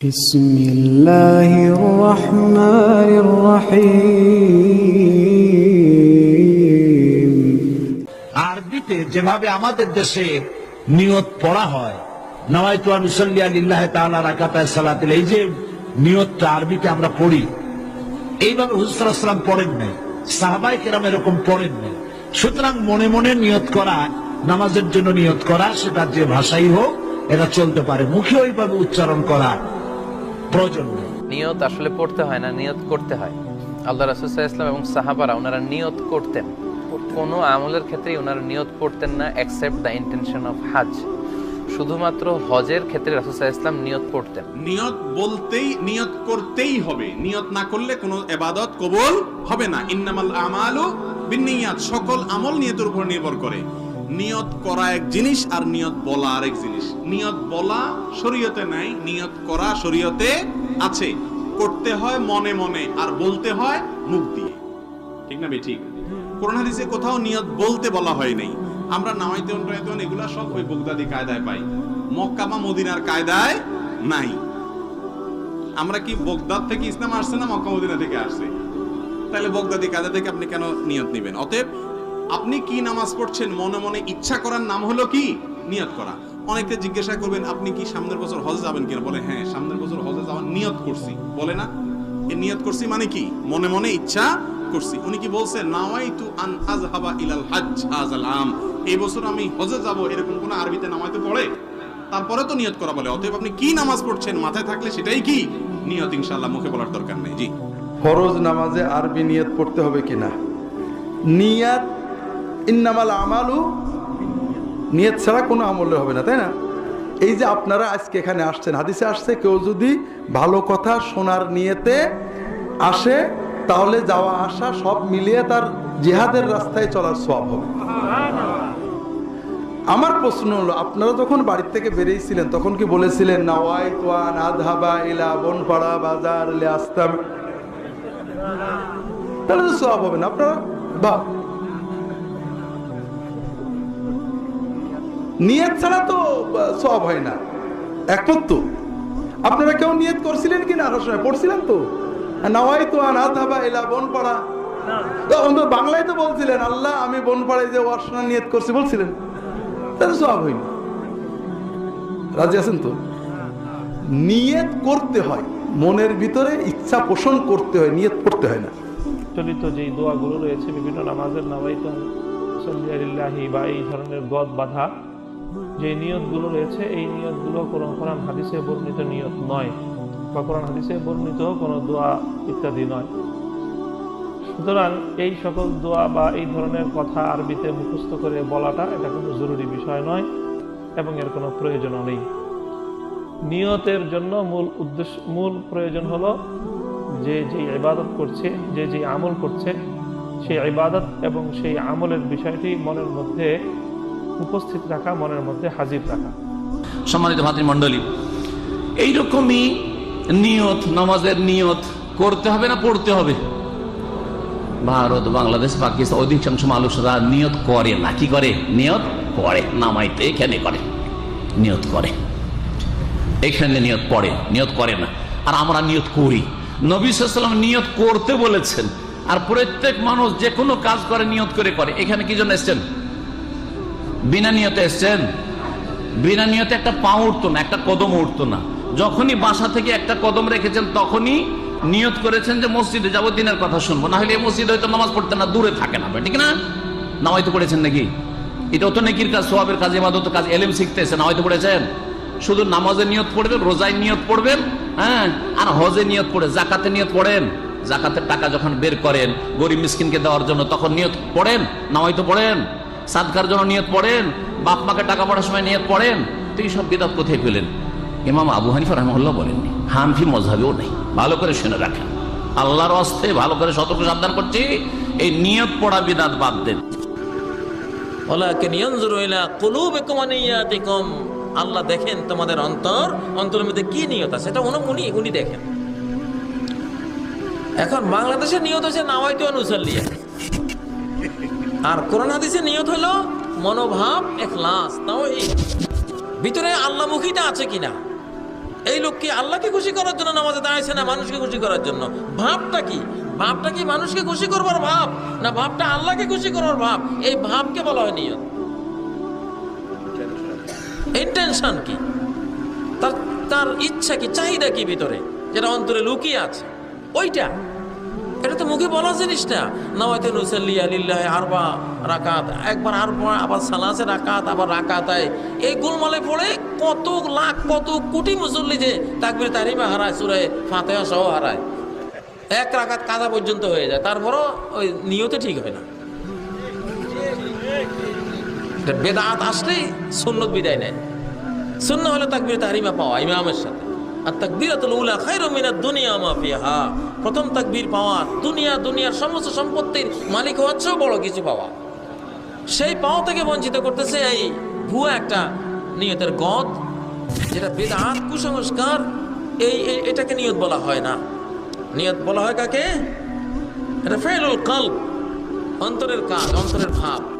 بسم الله الرحمن الرحيم আরবিতে যেভাবে আমাদের দেশে নিয়ত পড়া হয় নওয়াইতু আমি সল্লি আলিল্লাহ তাআলা রাকাতায় সালাতিল এই যে নিয়তটা আরবিতে আমরা পড়ি এইভাবে হুজুরাম পড়েন নাই সাহাবাই কেরাম এরকম পড়েন নাই সুতরাং মনে মনে নিয়ত করা নামাজের জন্য নিয়ত করা সেটা যে ভাষাই হোক এটা চলতে পারে মুখে ওইভাবে উচ্চারণ করা প্রয়োজন নেই নিয়ত আসলে পড়তে হয় না নিয়ত করতে হয়। আল্লাহ রাসুসাহ ইসলাম এবং সাহাবারা ওনারা নিয়ত করতেন। কোনো আমলের ক্ষেত্রেই ওনারা নিয়ত করতেন না অ্যাকসেপ্ট দ্য ইন্টেনশন অফ হাজ শুধুমাত্র হজের ক্ষেত্রে রাসুসাহ ইসলাম নিয়ত করতেন নিয়ত বলতেই নিয়ত করতেই হবে। নিয়ত না করলে কোনো এবাদত কবুল হবে না। ইন্নামাল আমালু বিনিয়াত সকল আমল নিয়তের উপর নির্ভর করে। নিয়ত করা এক জিনিস আর নিয়ত বলা আরেক জিনিস। নিয়ত বলা শরীয়তে নাই, নিয়ত করা শরীয়তে আছে। করতে হয় মনে মনে আর বলতে হয় মুখ দিয়ে। ঠিক না ঠিক? কোরআন হাদিসে কোথাও নিয়ত বলতে বলা হয় নাই। আমরা নামাইতে অন্টাইতে এগুলা সব ওই বগদাদি কায়দায় পাই। মক্কা বা মদিনার কায়দায় নাই। আমরা কি বগদাদ থেকে ইসলাম আসছে না মক্কা মদিনা থেকে আসছে? তাহলে বগদাদি কায়দা থেকে আপনি কেন নিয়ত নেবেন? অতএব আপনি কি নামাজ পড়ছেন? মনে মনে ইচ্ছা করার নাম হলো কি? নিয়ত করা। অনেকে জিজ্ঞাসা করবেন, আপনি কি সামনের বছর হজে যাবেন কিনা? বলে হ্যাঁ সামনের বছর হজে যাওয়ার নিয়ত করছি। বলে না? এই নিয়ত করছি মানে কি? মনে মনে ইচ্ছা করছি। উনি কি বলছেন, নাওয়াইতু আন আযহাবা ইলাল হজ্জ হাযাল আম। এই বছর আমি হজে যাব, এরকম কোন আরবিতে নামাইতে পড়ে? তারপরে তো নিয়ত করা বলে। অতএব আপনি কি নামাজ পড়ছেন? মাথায় থাকলে সেটাই কি? নিয়ত ইনশাআল্লাহ মুখে বলার দরকার নেই। জি। ফরজ নামাজে আরবি নিয়ত পড়তে হবে কিনা? নিয়াত ইন্নামাল আমালু, নিয়ত ছাড়া কোনো আমলে হবে না, তাই না? এই যে আপনারা আজকে এখানে আসছেন, হাদিসে আসছে, কেউ যদি ভালো কথা শোনার নিয়েতে আসে, তাহলে যাওয়া, আসা সব মিলিয়ে তার জিহাদের রাস্তায় চলার সব হবে। আমার প্রশ্ন হলো, আপনারা যখন বাড়ির থেকে বেরিয়েছিলেন, তখন কি বলেছিলেন নাওয়াই তোয়ান আধাবা ইলা বনপাড়া বাজার লে আসতাম তাহলে সব হবে না, আপনারা বা নিয়ত ছাড়া তো সব হয় না। একমত তো? আপনারা কেউ নিয়ত করছিলেন কি না? সময় পড়ছিলেন তো? নাওয়াই তো আনাথ হাবা এলা বনপাড়া। তো অন্তত বাংলায় তো বলছিলেন আল্লাহ আমি বনপাড়ায় যে ওয়ার্সনা নিয়ত করছি বলছিলেন। তাহলে সব হয়নি। রাজি আছেন তো? নিয়ত করতে হয় মনের ভিতরে ইচ্ছা পোষণ করতে হয় নিয়ত করতে হয় না। চলিত যেই দোয়াগুলো রয়েছে বিভিন্ন নামাজের নামাইতাম সল্লিয়ালিল্লাহি বা এই ধরনের গদ বাধা যে নিয়তগুলো রয়েছে, এই নিয়তগুলো কোনো কোরআন হাদিসে বর্ণিত নিয়ত নয় বা কোরআন হাদিসে বর্ণিত কোনো দোয়া ইত্যাদি নয়। সুতরাং এই সকল দোয়া বা এই ধরনের কথা আরবিতে মুখস্থ করে বলাটা এটা কোনো জরুরি বিষয় নয় এবং এর কোনো প্রয়োজনও নেই। নিয়তের জন্য মূল উদ্দেশ্য, মূল প্রয়োজন হলো যে যে ইবাদত করছে, যে যে আমল করছে, সেই ইবাদত এবং সেই আমলের বিষয়টি মনের মধ্যে উপস্থিত রাখা, মনের মধ্যে হাজির রাখা। সম্মানিত ভাতৃমণ্ডলী, এইরকমই নিয়ত, নামাজের নিয়ত করতে হবে না পড়তে হবে? ভারত, বাংলাদেশ, পাকিস্তান, অধিকাংশ মানুষরা নিয়ত করে না। কি করে? নিয়ত করে নামাইতে এখানে করে। নিয়ত করে। এখানে নিয়ত পড়ে, নিয়ত করে না। আর আমরা নিয়ত করি। নবী সাল্লাম নিয়ত করতে বলেছেন। আর প্রত্যেক মানুষ যে কোনো কাজ করে, নিয়ত করে করে। এখানে কি জন্য এসছেন? বিনা নিয়তে এসছেন? বিনা নিয়তে একটা পা উঠতো না, একটা কদম উঠতো না। যখনই বাসা থেকে একটা কদম রেখেছেন, তখনই নিয়ত করেছেন যে মসজিদে যাব, দিনের কথা শুনব। না হলে এই মসজিদে হয়তো নামাজ পড়তে না, দূরে থাকে না। ঠিক না? নামাইতে পড়েছেন নাকি? এটাও তো নেকির কাজ, সোয়াবের কাজ এমাদত কাজ, এলেম শিখতে এসে নামাইতে পড়েছেন? শুধু নামাজের নিয়ত পড়বেন রোজায় নিয়ত পড়বেন হ্যাঁ? আর হজে নিয়ত পড়ে জাকাতে নিয়ত পড়েন জাকাতের টাকা যখন বের করেন, গরিব মিসকিনকে দেওয়ার জন্য তখন নিয়ত পড়েন নামাইতে পড়েন। সাদকার জন্য নিয়ত পড়েন, বাপ মাকে টাকা পড়ার সময় নিয়ত পড়েন, তো এইসব বিদাত কোথায় পেলেন? ইমাম আবু হানিফা রহমল্লা বলেননি। হানফি মজাবেও নেই। ভালো করে শুনে রাখেন। আল্লাহর অস্তে ভালো করে সতর্ক সাবধান করছি। এই নিয়ত পড়া বিদাত বাদ দেন। আল্লাহ দেখেন তোমাদের অন্তর, অন্তরের মধ্যে কি নিয়ত আছে? এটা উনি উনি দেখেন। এখন বাংলাদেশের নিয়ত হচ্ছে নাওয়াইতু অনুসাল্লিয়া আর কোরআন হাদিসের নিয়ত হলো মনোভাব, এখলাস। তাও ভিতরে আল্লাহমুখীটা আছে কিনা? এই লোক কি আল্লাহকে খুশি করার জন্য নামাজে দাঁড়াইছে না মানুষকে খুশি করার জন্য? ভাবটা কি? ভাবটা কি মানুষকে খুশি করবার ভাব, না ভাবটা আল্লাহকে খুশি করবার ভাব? এই ভাবকে বলা হয় নিয়ত। ইন্টেনশন কি? তার তার ইচ্ছা কি? চাহিদা কি ভিতরে? যেটা অন্তরে লুকিয়ে আছে। ওইটা। এটা তো মুখে বলা জিনিস না। নামাইতে নুসাল্লি আলিল্লাহ আরবা রাকাত। একবার আরবা, আবার সালাসে রাকাত, আবার রাকাতায় এই গোলমালে পড়ে কত লাখ, কত কোটি মুসল্লি যে তাকবির তারিমা হারায়, সুরে ফাতেহা সহ হারায়। এক রাকাত কাদা পর্যন্ত হয়ে যায়। তারপরও ওই নিয়তে ঠিক হয় না। বেদাত আসলেই সুন্নত বিদায় নেয়। শূন্য হলো তাকবির তাহরিমা পাওয়া ইমামের সাথে। আর তাকবিরাতুল উলা খায়রু মিনাদ দুনিয়া মা ফিহা। প্রথম তাকবীর পাওয়া দুনিয়া, দুনিয়ার সমস্ত সম্পত্তির মালিক হওয়ার বড় কিছু পাওয়া। সেই পাওয়া থেকে বঞ্চিত করতেছে এই ভুয়া একটা নিয়তের গদ, যেটা বেদাত, কুসংস্কার এই, এটাকে নিয়ত বলা হয় না। নিয়ত বলা হয় কাকে? এটা ফেলুল কাল্ব, অন্তরের কাজ, অন্তরের ভাব।